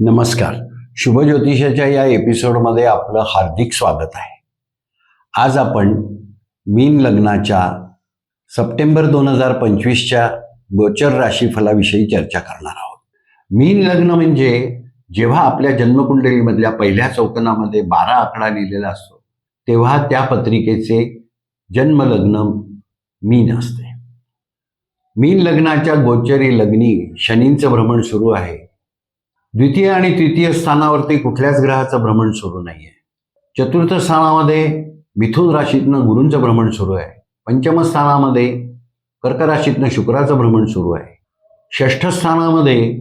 नमस्कार. शुभज्योतिषाच्या या एपिसोडमध्ये आपलं हार्दिक स्वागत आहे. आज आपण मीन लग्नाच्या सप्टेंबर दोन हजार पंचवीसच्या गोचर राशीफलाविषयी चर्चा करणार आहोत. मीन लग्न म्हणजे जेव्हा आपल्या जन्मकुंडलीमधल्या पहिल्या चौकनामध्ये बारा आकडा लिहिलेला असतो तेव्हा त्या पत्रिकेचे जन्मलग्न मीन असते. मीन लग्नाच्या गोचरी लग्नी शनींचं भ्रमण सुरू आहे. द्वितीय आणि तृतीय स्थानावरती कुठल्याच ग्रहाचं भ्रमण सुरू नाही आहे चतुर्थ स्थानामध्ये मिथुन राशीतनं गुरूंचं भ्रमण सुरू आहे. पंचम स्थानामध्ये कर्क राशीतनं शुक्राचं भ्रमण सुरू आहे. षष्ठ स्थानामध्ये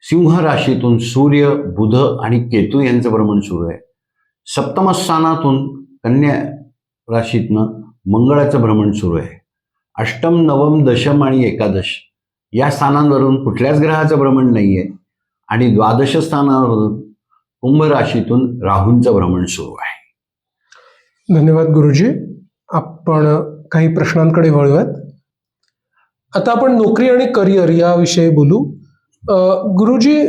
सिंह राशीतून सूर्य बुध आणि केतू यांचं भ्रमण सुरू आहे. सप्तम स्थानातून कन्या राशीतनं मंगळाचं भ्रमण सुरू आहे. अष्टम नवम दशम आणि एकादश या स्थानांवरून कुठल्याच ग्रहाचं भ्रमण नाही आहे आणि द्वादश स्थानावरून कुंभ राशीतून राहूंचं भ्रमण सुरू आहे. धन्यवाद गुरुजी. आपण काही प्रश्नांकडे वळूयात. आता आपण नोकरी आणि करिअर याविषयी बोलू. गुरुजी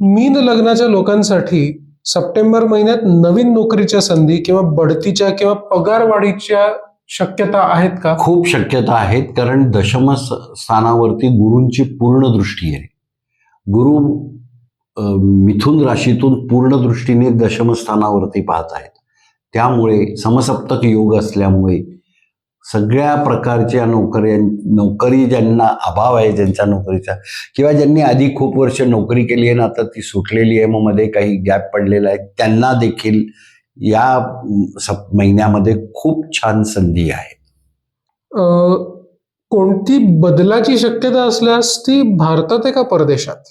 मीन लग्नाच्या लोकांसाठी सप्टेंबर महिन्यात नवीन नोकरीच्या संधी किंवा बढतीच्या किंवा पगार वाढीच्या शक्यता आहेत का? खूप शक्यता आहेत कारण दशम स्थानावरती गुरूंची पूर्ण दृष्टी आहे. गुरु मिथुन राशीतून पूर्ण दृष्टीने दशम स्थानावरती पाहत आहेत. त्यामुळे समसप्तक योग असल्यामुळे सगळ्या प्रकारच्या नोकऱ्या नोकरी ज्यांना अभाव आहे ज्यांच्या नोकरीचा किंवा ज्यांनी आधी खूप वर्ष नोकरी केली आहे ना आता ती सुटलेली आहे मग मध्ये काही गॅप पडलेला आहे त्यांना देखील या सप महिन्यामध्ये खूप छान संधी आहे. कोणती बदलाची शक्यता असल्यास ती भारतात आहे का परदेशात.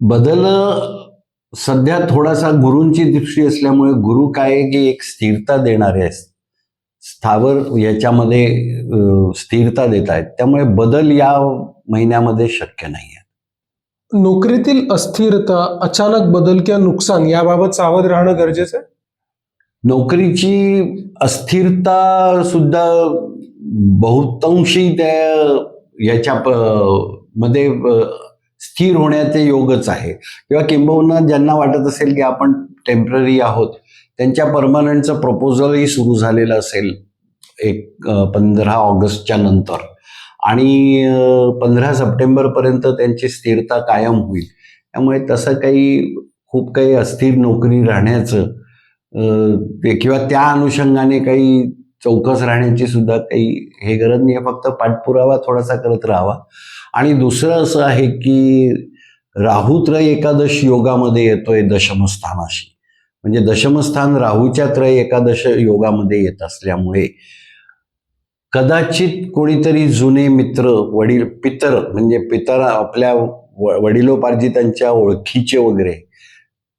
बदल सध्या थोडासा गुरूंची दृष्टी असल्यामुळे गुरु काय की एक स्थिरता देणारे आहेत. स्थावर याच्यामध्ये स्थिरता देत आहेत. त्यामुळे बदल या महिन्यामध्ये शक्य नाही आहे. नोकरीतील अस्थिरता अचानक बदल किंवा नुकसान याबाबत सावध राहणं गरजेचं आहे? नोकरीची अस्थिरता सुद्धा बहुतांशी त्या याच्या मध्ये स्थिर होण्याचे योगच आहे. किंवा किंबहुना ज्यांना वाटत असेल की आपण टेंपररी आहोत त्यांच्या परमनंटचं प्रपोजलही सुरू झालेलं असेल एक पंधरा ऑगस्टच्या नंतर. आणि पंधरा सप्टेंबरपर्यंत त्यांची स्थिरता कायम होईल. त्यामुळे तसं काही खूप काही अस्थिर नोकरी राहण्याचं ते किंवा त्या अनुषंगाने काही चौकस राहण्याची सुद्धा काही हे गरज नाही आहे. फक्त पाठपुरावा थोडासा करत राहावा. आणि दुसरं असं आहे की राहू एकादश योगामध्ये येतोय दशमस्थानाशी. म्हणजे दशमस्थान राहूच्या त्रय एकादश योगामध्ये येत असल्यामुळे कदाचित कोणीतरी जुने मित्र वडील पितर म्हणजे पितर आपल्या वडिलोपार्जितांच्या ओळखीचे वगैरे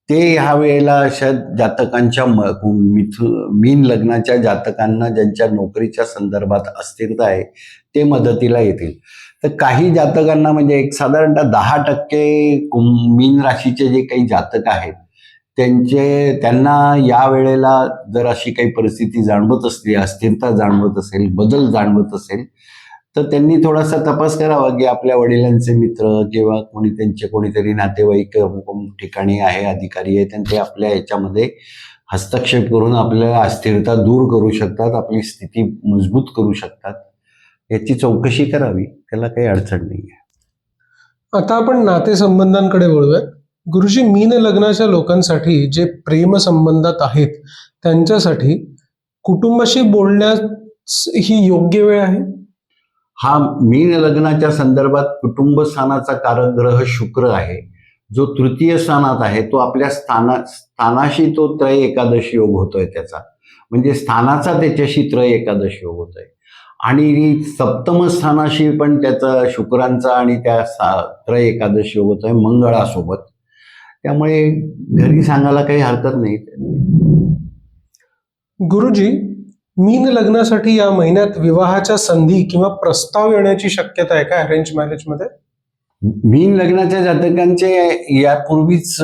ते ह्या वेळेला अशा जातकांच्या म- मिथु मीन लग्नाच्या जातकांना ज्यांच्या नोकरीच्या संदर्भात अस्थिरता आहे ते मदतीला येतील. तर काही जातकांना म्हणजे एक साधारणतः दहा टक्के मीन राशीचे जे काही जातक आहेत त्यांचे त्यांना या वेळेला जर अशी काही परिस्थिती जाणवत असली अस्थिरता जाणवत असेल बदल जाणवत असेल तर त्यांनी थोडासा तपास करावा की आपल्या वडिलांचे मित्र किंवा कोणी त्यांचे कोणीतरी नातेवाईक ठिकाणी आहे अधिकारी आहे त्यांचे आपल्या याच्यामध्ये हस्तक्षेप करून आपल्याला अस्थिरता दूर करू शकतात आपली स्थिती मजबूत करू शकतात. याची चौकशी करावी त्याला काही अडचण नाही आहे आता आपण नातेसंबंधांकडे वळूयात. गुरुजी मीन लग्नाच्या लोकांसाठी जे प्रेम संबंधात आहेत त्यांच्यासाठी कुटुंबाशी बोलण्यास ही योग्य वेळ आहे? हा मीन लग्नाच्या संदर्भात कुटुंब स्थानाचा कारक ग्रह शुक्र आहे. जो तृतीय स्थानात आहे तो आपल्या स्थाना स्थानाशी तो त्रय एकादश योग होतोय त्याचा. म्हणजे स्थानाचा त्याच्याशी त्रय एकादश योग होतोय. आणि सप्तम स्थानाशी पण त्याचा शुक्रांचा आणि त्या सा- त्रय एकादश योग होतोय मंगळासोबत. त्यामुळे घरी सांगायला काही हरकत नाही. गुरुजी मीन लग्नासाठी या महिन्यात विवाहाच्या संधी किंवा प्रस्ताव येण्याची शक्यता आहे का अरेंज मॅरेजमध्ये मीन लग्नाच्या जातकांचे यापूर्वीच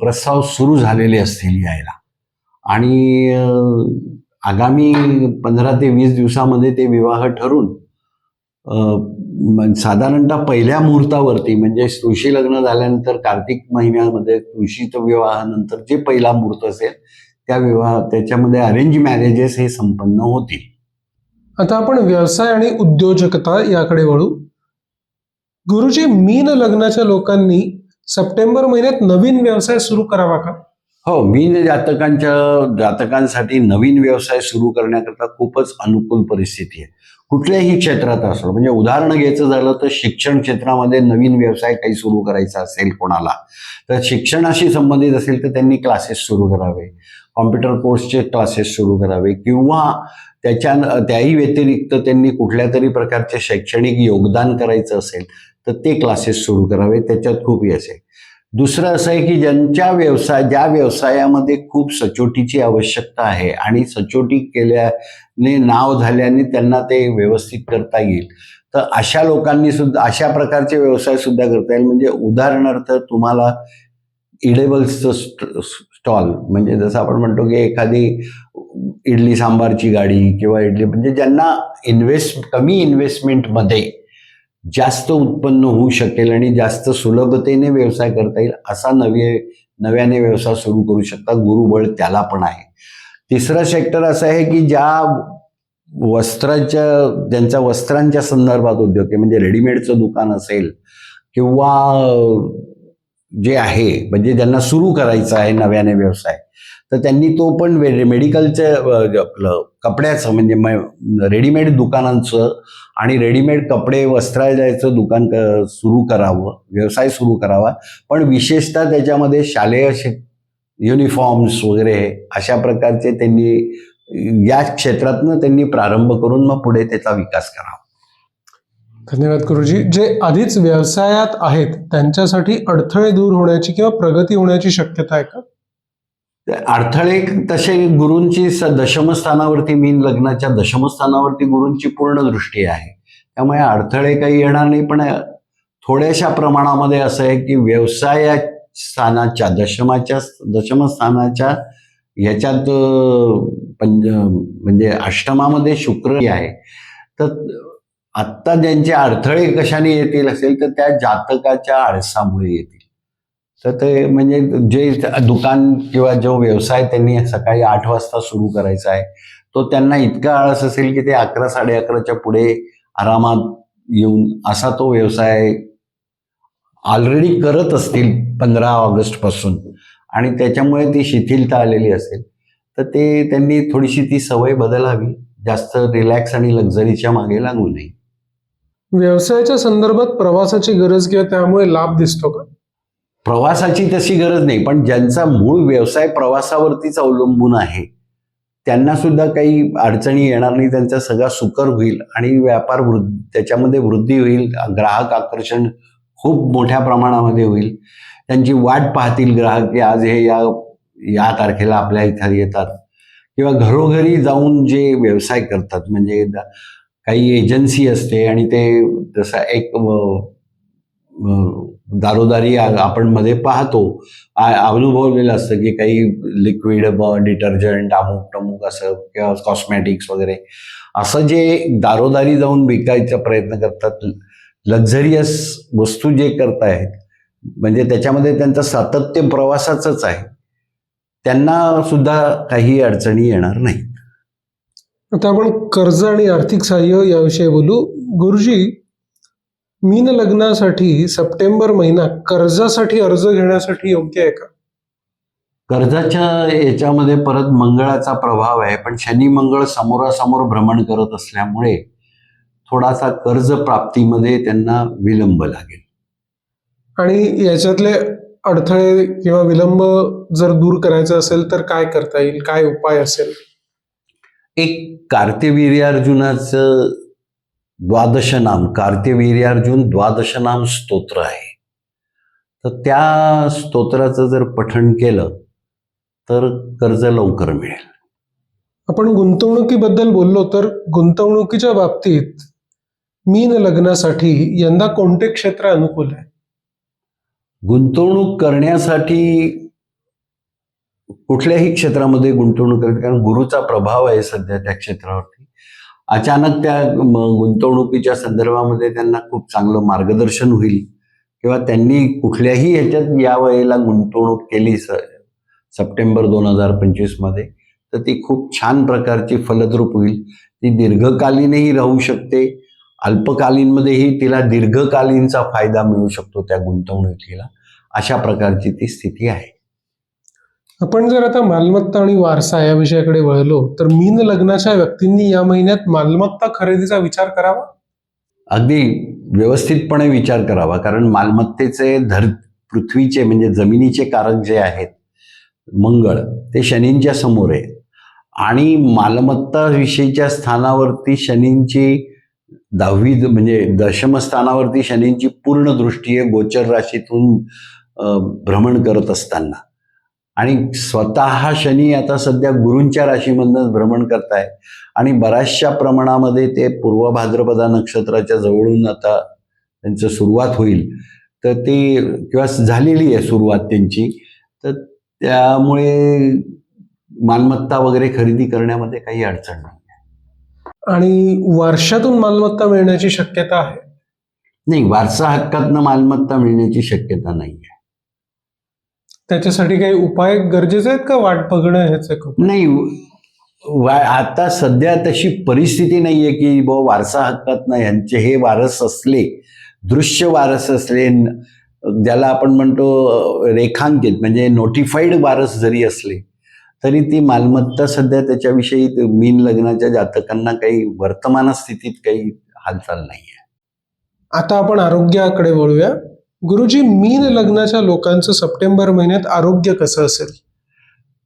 प्रस्ताव सुरू झालेले असतील यायला. आणि आगामी पंधरा ते वीस दिवसामध्ये ते विवाह ठरून साधारणतः पहिल्या मुहूर्तावरती म्हणजे तुळशी लग्न झाल्यानंतर कार्तिक महिन्यामध्ये तुळशीचं विवाहानंतर जे पहिला मुहूर्त असेल त्या विवाह त्याच्यामध्ये अरेंज मॅरेजेस हे संपन्न होतील. आता आपण व्यवसाय आणि उद्योजकता याकडे वळू. गुरुजी मीन लग्नाच्या लोकांनी सप्टेंबर महिन्यात नवीन व्यवसाय सुरू करावा का? हो मीन जातकांच्या जातकांसाठी नवीन व्यवसाय सुरू करण्याकरता खूपच अनुकूल परिस्थिती आहे. कुठल्याही क्षेत्रात असो म्हणजे उदाहरण घ्यायचं झालं तर शिक्षण क्षेत्रामध्ये नवीन व्यवसाय काही सुरू करायचा असेल कोणाला तर शिक्षणाशी संबंधित असेल तर त्यांनी क्लासेस सुरू करावे. कॉम्प्युटर कोर्सचे क्लासेस सुरू करावे किंवा त्याच्या त्याही व्यतिरिक्त त्यांनी कुठल्या तरी प्रकारचे शैक्षणिक योगदान करायचं असेल तर ते क्लासेस सुरू करावे त्याच्यात खूप यश आहे. दुसरं असं आहे की ज्यांच्या व्यवसाय ज्या व्यवसायामध्ये खूप सचोटीची आवश्यकता आहे आणि सचोटी केल्याने नाव झाल्याने त्यांना ते व्यवस्थित करता येईल तर अशा लोकांनी सुद्धा अशा प्रकारचे व्यवसाय सुद्धा करता येईल. म्हणजे उदाहरणार्थ तुम्हाला इडेबल्सचं स्टॉल म्हणजे जसं आपण म्हणतो की एखादी इडली सांबारची गाडी किंवा इडली म्हणजे ज्यांना इन्व्हेस्ट कमी इन्व्हेस्टमेंटमध्ये जास्त उत्पन्न होऊ शकेल आणि जास्त सुलभतेने व्यवसाय करता येईल असा नवे नव्याने व्यवसाय सुरू करू शकतात. गुरुबळ त्याला पण आहे. तिसरा सेक्टर असं आहे की ज्या वस्त्राच्या ज्यांचा वस्त्रांच्या संदर्भात उद्योग आहे म्हणजे रेडीमेडचं दुकान असेल किंवा जे आहे म्हणजे ज्यांना सुरू करायचं आहे नव्याने व्यवसाय तर त्यांनी तो पण वे- मेडिकलचं आपलं कपड्याचं म्हणजे म- रेडीमेड दुकानांचं आणि रेडीमेड कपडे वस्त्रालयाचं दुकान क- सुरू करावं व्यवसाय सुरू करावा. पण विशेषतः त्याच्यामध्ये शालेय युनिफॉर्म्स वगैरे अशा प्रकारचे त्यांनी या क्षेत्रातनं त्यांनी प्रारंभ करून मग पुढे त्याचा विकास करावा. धन्यवाद गुरुजी. जे आधीच व्यवसायात आहेत त्यांच्यासाठी अडथळे दूर होण्याची किंवा प्रगती होण्याची शक्यता आहे का? अडथळे तसे गुरूंची दशमस्थानावरती मीन लग्नाच्या दशमस्थानावरती गुरूंची पूर्ण दृष्टी आहे. त्यामुळे अडथळे काही येणार नाही पण थोड्याशा प्रमाणामध्ये असं आहे की व्यवसाया स्थानाच्या दशमाच्या दशमस्थानाच्या ह्याच्यात पंज म्हणजे अष्टमामध्ये शुक्र आहे. तर आत्ता ज्यांचे अडथळे कशाने येतील असेल तर त्या जातकाच्या आळसामुळे येतील. तर ते म्हणजे जे दुकान किंवा जो व्यवसाय त्यांनी सकाळी आठ वाजता सुरू करायचा आहे तो त्यांना इतका आळस असेल की ते अकरा साडे अकराच्या पुढे आरामात येऊन असा तो व्यवसाय ऑलरेडी करत असतील पंधरा ऑगस्टपासून आणि त्याच्यामुळे ती शिथिलता आलेली असेल तर ते त्यांनी थोडीशी ती सवय बदलावी. जास्त रिलॅक्स आणि लक्झरीच्या मागे लागू नये. व्यवसायाच्या संदर्भात प्रवासाची गरज किंवा त्यामुळे लाभ दिसतो का? प्रवासाची तशी गरज नाही पण ज्यांचा मूळ व्यवसाय प्रवासावरतीच अवलंबून आहे त्यांना सुद्धा काही अडचणी येणार नाही त्यांचा सगळा सुकर होईल आणि व्यापार वृद्ध त्याच्यामध्ये वृद्धी होईल ग्राहक आकर्षण खूप मोठ्या प्रमाणामध्ये होईल त्यांची वाट पाहतील ग्राहक की आज हे या या तारखेला आपल्या इथं येतात किंवा घरोघरी जाऊन जे व्यवसाय करतात म्हणजे काही एजन्सी असते आणि ते जसा एक दारोदारी आपण मध्ये पाहतो. अनुभवलेलं असतं की काही लिक्विड डिटर्जंट अमुक टमुक असं किंवा कॉस्मॅटिक्स वगैरे. असं जे दारोदारी जाऊन विकायचा प्रयत्न करतात लक्झरियस वस्तू जे करतायत म्हणजे त्याच्यामध्ये त्यांचा सातत्य प्रवासाचंच आहे. त्यांना सुद्धा काही अडचणी येणार नाही आता आपण कर्ज आणि आर्थिक सहाय्य याविषयी बोलू. गुरुजी मीन लग्नासाठी सप्टेंबर महिना कर्जासाठी अर्ज घेण्यासाठी योग्य आहे का? कर्जाच्या याच्यामध्ये परत मंगळाचा प्रभाव आहे पण शनी मंगळ समोरासमोर भ्रमण करत असल्यामुळे थोडासा कर्ज प्राप्तीमध्ये त्यांना विलंब लागेल. आणि याच्यातले अडथळे किंवा विलंब जर दूर करायचं असेल तर काय करता येईल? काय उपाय असेल? एक कार्त्यवीर्यार्जुनाचं द्वादश नाम कार्त्यवीर्यार्जुन द्वादश नाम स्तोत्र आहे. तर त्या स्तोत्राचं जर पठण केलं तर कर्ज लवकर मिळेल. आपण गुंतवणुकीबद्दल बोललो तर गुंतवणुकीच्या बाबतीत मीन लग्नासाठी यंदा कोणते क्षेत्र अनुकूल आहे? गुंतवणूक करण्यासाठी कुठल्याही क्षेत्रामध्ये गुंतवणूक करते कारण गुरुचा प्रभाव आहे सध्या त्या क्षेत्रावरती. अचानक त्या गुंतवणुकीच्या संदर्भामध्ये त्यांना खूप चांगलं मार्गदर्शन होईल. किंवा त्यांनी कुठल्याही ह्याच्यात या वेळेला गुंतवणूक केली स सप्टेंबर दोन हजार पंचवीसमध्ये तर ती खूप छान प्रकारची फलद्रूप होईल. ती दीर्घकालीनही राहू शकते. अल्पकालीनमध्येही तिला दीर्घकालीनचा फायदा मिळू शकतो त्या गुंतवणुकीला. अशा प्रकारची ती स्थिती आहे. आपण जर आता मालमत्ता आणि वारसा या विषयाकडे वळलो तर मीन लग्नाच्या व्यक्तींनी या महिन्यात मालमत्ता खरेदीचा विचार करावा? अगदी व्यवस्थितपणे विचार करावा कारण मालमत्तेचे धर पृथ्वीचे म्हणजे जमिनीचे कारक जे आहेत मंगळ ते शनींच्या समोर आहे. आणि मालमत्ता विषयीच्या स्थानावरती शनींची दहावी म्हणजे दशम स्थानावरती शनींची पूर्ण दृष्टी आहे गोचर राशीतून भ्रमण करत असताना. आणि स्वतः शनी आता सध्या गुरूंच्या राशीमधनंच भ्रमण करताय. आणि बऱ्याचशा प्रमाणामध्ये ते पूर्व भाद्रपदा नक्षत्राच्या जवळून आता त्यांचं सुरुवात होईल. तर ते किंवा झालेली आहे सुरुवात त्यांची. तर त्यामुळे मालमत्ता वगैरे खरेदी करण्यामध्ये काही अडचण नाही. आणि वर्षातून मालमत्ता मिळण्याची शक्यता आहे? नाही वारसा हक्कातनं मालमत्ता मिळण्याची शक्यता नाही आहे त्याच्यासाठी काही उपाय गरजेचे आहेत का वाट बघणं उपाय? नाही वा आता सध्या तशी परिस्थिती नाही आहे की बुवा वारसा हक्कातनं यांचे हे वारस असले दृश्य वारस असले ज्याला आपण म्हणतो रेखांकित म्हणजे नोटिफाईड वारस जरी असले तरी ती मालमत्ता सध्या त्याच्याविषयी मीन लग्नाच्या जातकांना काही वर्तमान स्थितीत काही हालचाल नाही आहे आता आपण आरोग्याकडे वळूया. गुरुजी मीन लग्नाच्या लोकांचं सप्टेंबर महिन्यात आरोग्य कसं असेल?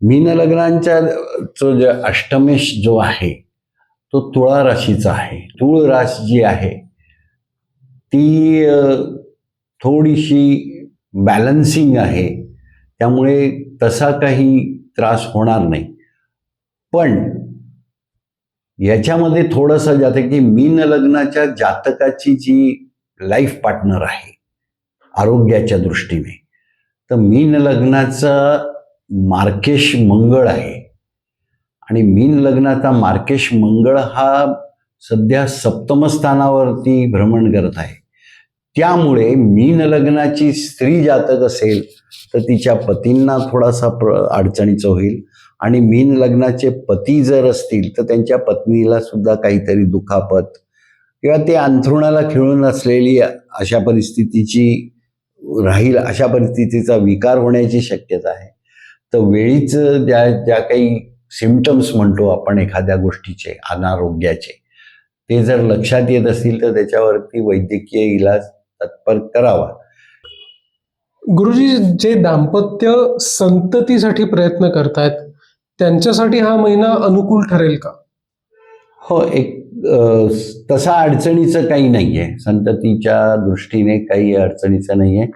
मीन लग्नांच्या जो अष्टमेश जो आहे तो तुळा राशीचा आहे. तुळ राशी जी आहे ती थोडीशी बॅलन्सिंग आहे. त्यामुळे तसा काही त्रास होणार नाही. पण याच्यामध्ये थोडंसं जातं की मीन लग्नाच्या जातकाची जी लाईफ पार्टनर आहे आरोग्याच्या दृष्टीने. तर मीन लग्नाचं मार्केश मंगळ आहे. आणि मीन लग्नाचा मार्केश मंगळ हा सध्या सप्तमस्थानावरती भ्रमण करत आहे. त्यामुळे मीन लग्नाची स्त्री जातक असेल तर तिच्या पतींना थोडासा प्र अडचणीचं होईल. आणि मीन लग्नाचे पती जर असतील तर त्यांच्या पत्नीला सुद्धा काहीतरी दुखापत किंवा ते अंथरुणाला खिळून असलेली अशा परिस्थितीची राहील अशा परिस्थितीचा विकार होण्याची शक्यता आहे. तर वेळीच ज्या ज्या काही सिमटम्स म्हणतो आपण एखाद्या गोष्टीचे अनारोग्याचे ते जर लक्षात येत असतील तर त्याच्यावरती वैद्यकीय इलाज तत्पर करावा. गुरुजी जे दाम्पत्य संततीसाठी प्रयत्न करतायत त्यांच्यासाठी हा महिना अनुकूल ठरेल का? हो एक तसा अडचणीचं काही नाही आहे संततीच्या दृष्टीने काही अडचणीचं नाही आहे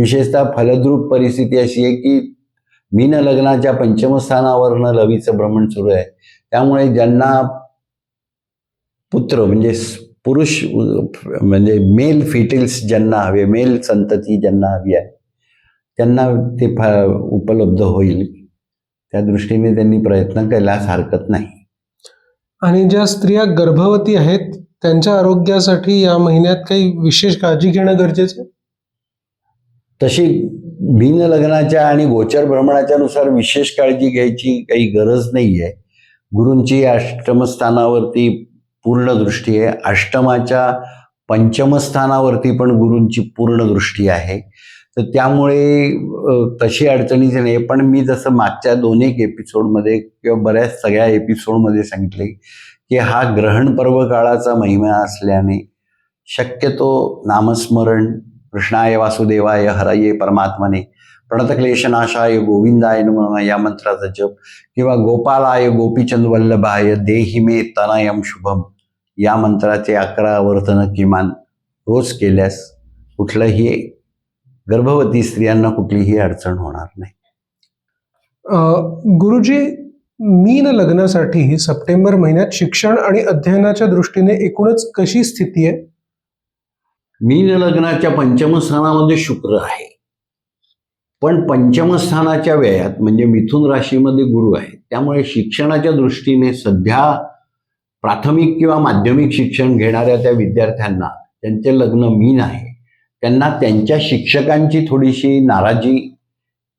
विशेषतः फलद्रूप परिस्थिती अशी आहे की मीन लग्नाच्या पंचमस्थानावरनं लवीचं भ्रमण सुरू आहे. त्यामुळे ज्यांना पुत्र म्हणजे पुरुष म्हणजे मेल फिटेल्स ज्यांना हवे मेल संतती ज्यांना हवी आहे त्यांना ते फ उपलब्ध होईल. त्या दृष्टीने त्यांनी प्रयत्न केल्यास हरकत नाही. आणि ज्या स्त्रिया गर्भवती आहेत त्यांच्या आरोग्यासाठी या महिन्यात काही विशेष काळजी घेणं गरजेचं आहे? तशी भिन्न लग्नाच्या आणि गोचर भ्रमणाच्या नुसार विशेष काळजी घ्यायची काही गरज नाही आहे गुरूंची अष्टमस्थानावरती पूर्ण दृष्टी आहे. अष्टमाच्या पंचमस्थानावरती पण गुरूंची पूर्ण दृष्टी आहे. तर त्यामुळे तशी अडचणीच नाही. पण मी जसं मागच्या दोन एक एपिसोडमध्ये किंवा बऱ्याच सगळ्या एपिसोडमध्ये सांगितले की हा ग्रहण पर्व काळाचा महिमा असल्याने शक्यतो नामस्मरण कृष्णाय वासुदेवाय हराये परमात्मने प्रणतक्लेशनाशाय गोविंदाय नम या मंत्राचा जप किंवा गोपालाय गोपीचंद वल्लभाय देहि मे तनयम शुभम या मंत्राचे अकरा आवर्तनं किमान रोज केल्यास कुठलंही गर्भवती स्त्रियांना कुठलीही अडचण होणार नाही. अं, गुरुजी मीन लग्नासाठी सप्टेंबर महिन्यात शिक्षण आणि अध्ययनाच्या दृष्टीने एकूणच कशी स्थिती आहे? मीन लग्नाच्या पंचम स्थानामध्ये शुक्र आहे. पण पंचम स्थानाच्या व्ययात म्हणजे मिथुन राशीमध्ये गुरु आहे त्यामुळे शिक्षणाच्या दृष्टीने सध्या प्राथमिक किंवा माध्यमिक शिक्षण घेणाऱ्या त्या विद्यार्थ्यांना त्यांचे लग्न मीन आहे. त्यांना त्यांच्या शिक्षकांची थोडीशी नाराजी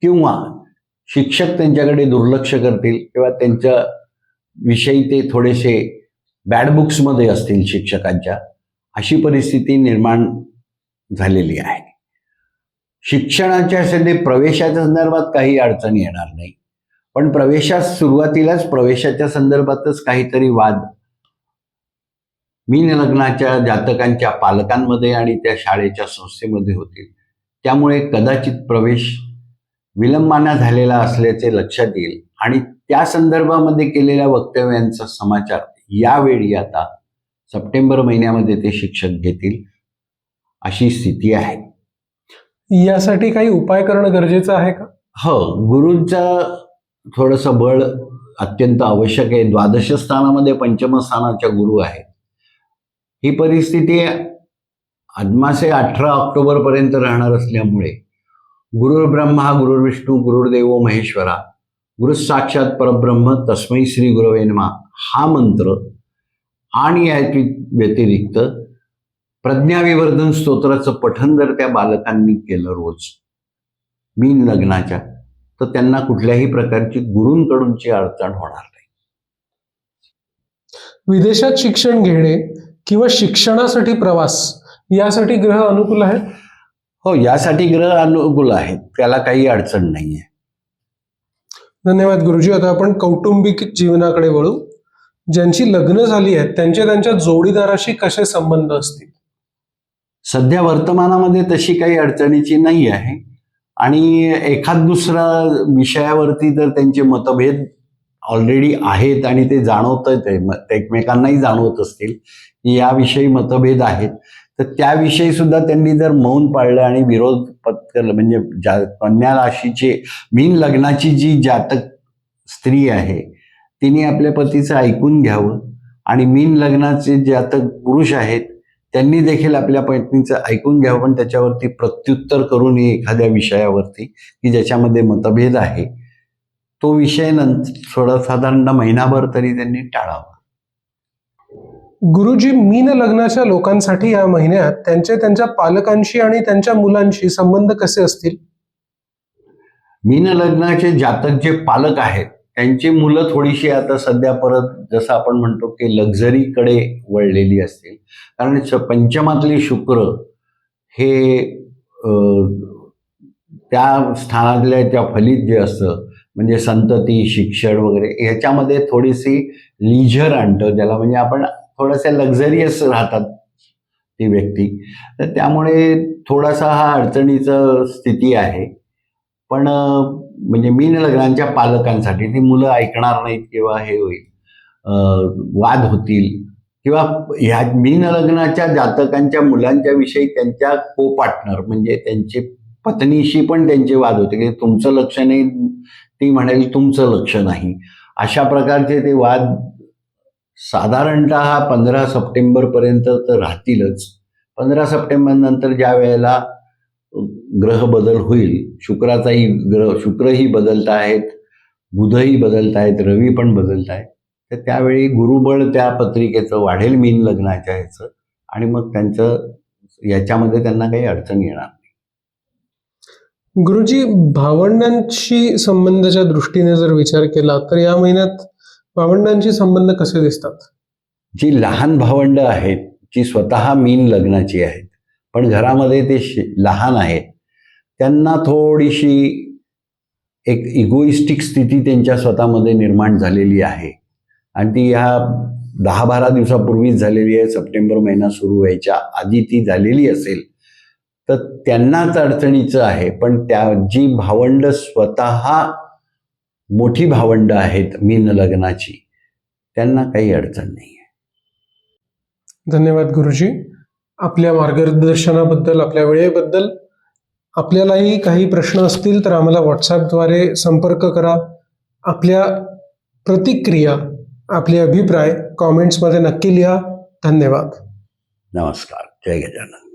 किंवा शिक्षक त्यांच्याकडे दुर्लक्ष करतील किंवा त्यांच्या विषयी ते थोडेसे बॅड बुक्समध्ये असतील शिक्षकांच्या अशी परिस्थिती निर्माण झालेली आहे. शिक्षणाच्या संधी प्रवेशाच्या संदर्भात काही अडचणी येणार नाही. पण प्रवेशात सुरुवातीलाच प्रवेशाच्या संदर्भातच काहीतरी वाद मीन लग्नाच्या जातकांच्या पालकांमध्ये आणि त्या शाळेच्या संस्थेमध्ये होतील त्यामुळे कदाचित प्रवेश विलंबाना झालेला असल्याचे लक्षात येईल आणि त्या संदर्भामध्ये केलेल्या वक्तव्यांचा समाचार यावेळी आता सप्टेंबर महिन्यामध्ये ते शिक्षक घेतील अशी स्थिती आहे. यासाठी काही उपाय करणं गरजेचं आहे का? हो गुरूंचं थोडंसं बळ अत्यंत आवश्यक आहे. द्वादश स्थानामध्ये पंचम स्थानाच्या गुरु आहेत. ही परिस्थिती अदमासे अठरा ऑक्टोबरपर्यंत राहणार असल्यामुळे गुरुर ब्रह्मा गुरुर विष्णू गुरुर्देव महेश्वरा गुरु साक्षात परब्रह्म तस्मै श्री गुरुवेनमा हा मंत्र आणि या व्यतिरिक्त प्रज्ञाविवर्धन स्तोत्राचं पठण जर त्या बालकांनी केलं रोज मीन लग्नाच्या तर त्यांना कुठल्याही प्रकारची गुरूंकडूनची अडचण होणार नाही. विदेशात शिक्षण घेणे किंवा शिक्षणासाठी प्रवास यासाठी ग्रह अनुकूल आहेत? हो यासाठी ग्रह अनुकूल आहेत. त्याला काही अडचण नाही आहे धन्यवाद गुरुजी. आता आपण कौटुंबिक जीवनाकडे वळू. ज्यांची लग्न झाली आहेत त्यांचे त्यांच्या जोडीदाराशी कसे संबंध असतील? सध्या वर्तमानामध्ये तशी काही अडचणीची नाही आहे. आणि एखाद दुसरा विषयावरती तर त्यांचे मतभेद ऑलरेडी आहेत आणि ते जाणवत ते. एकमेकांनाही जाणवत असतील की याविषयी मतभेद आहेत. तर त्याविषयी सुद्धा त्यांनी जर मौन पाळलं आणि विरोध पत्करलं म्हणजे जा कन्या राशीचे मीन लग्नाची जी जातक स्त्री आहे तिने आपल्या पतीचं ऐकून घ्यावं. आणि मीन लग्नाचे जातक पुरुष आहेत त्यांनी देखील आपल्या पत्नीचं ऐकून घ्यावं. पण त्याच्यावरती प्रत्युत्तर करू नये एखाद्या विषयावरती की ज्याच्यामध्ये मतभेद आहे. तो विषय नंतर थोडा साधारण महिनाभर तरी त्यांनी टाळावा. गुरुजी मीन लग्नाच्या लोकांसाठी या महिन्यात त्यांचे त्यांच्या पालकांशी आणि त्यांच्या मुलांशी संबंध कसे असतील? मीन लग्नाचे जातक जे पालक आहेत त्यांची मुलं थोडीशी आता सध्या परत जसं आपण म्हणतो की लक्झरीकडे वळलेली असतील. कारण पंचमातले शुक्र हे त्या स्थानातल्या त्या फलित जे असतं म्हणजे संतती शिक्षण वगैरे ह्याच्यामध्ये थोडीशी लिझर आणतं. ज्याला म्हणजे आपण थोडंसं लक्झरियस राहतात ती व्यक्ती. तर त्यामुळे थोडासा हा अडचणीचं स्थिती आहे. पण म्हणजे मीन लग्नांच्या पालकांसाठी ती मुलं ऐकणार नाहीत किंवा हे होईल वाद होतील किंवा ह्या मीन लग्नाच्या जातकांच्या मुलांच्या विषयी त्यांच्या को पार्टनर म्हणजे त्यांचे पत्नीशी पण त्यांचे वाद होते. की तुमचं लक्ष नाही ती म्हणेल तुमचं लक्ष नाही. अशा प्रकारचे ते वाद साधारणत पंधरा सप्टेंबरपर्यंत तर राहतीलच. पंधरा सप्टेंबर नंतर ज्या वेळेला ग्रह बदल होईल शुक्राचाही ग्रह शुक्रही बदलत आहेत बुधही बदलत आहेत रवी पण बदलत आहेत तर त्यावेळी गुरुबळ त्या पत्रिकेचं वाढेल मीन लग्नाच्या ह्याचं आणि मग त्यांचं याच्यामध्ये त्यांना काही अडचण येणार गुरुजी भावंडांशी संबंधाच्या दृष्टीने जर विचार केला तर या महिन्यात भावंडांशी संबंध कसे दिसतात? जी लहान भावंडं आहेत जी स्वतः मीन लग्नाची आहेत पण घरामध्ये ते लहान आहेत त्यांना थोडीशी एक इगोइस्टिक स्थिती त्यांच्या स्वतःमध्ये निर्माण झालेली आहे. आणि ती ह्या दहा बारा दिवसापूर्वीच झालेली आहे सप्टेंबर महिना सुरू व्हायच्या आधी ती झालेली असेल. तर त्यांनाच अडचणीचं आहे. पण त्या जी भावंड स्वतः मोठी भावंड आहेत मीन लग्नाची त्यांना काही अडचण नाही धन्यवाद गुरुजी. आपल्या मार्गदर्शनाबद्दल आपल्या वेळेबद्दल. आपल्यालाही काही प्रश्न असतील तर आम्हाला व्हॉट्सॲपद्वारे संपर्क करा. आपल्या प्रतिक्रिया आपले अभिप्राय कॉमेंट्समध्ये नक्की लिहा. धन्यवाद. नमस्कार. जय गजानन.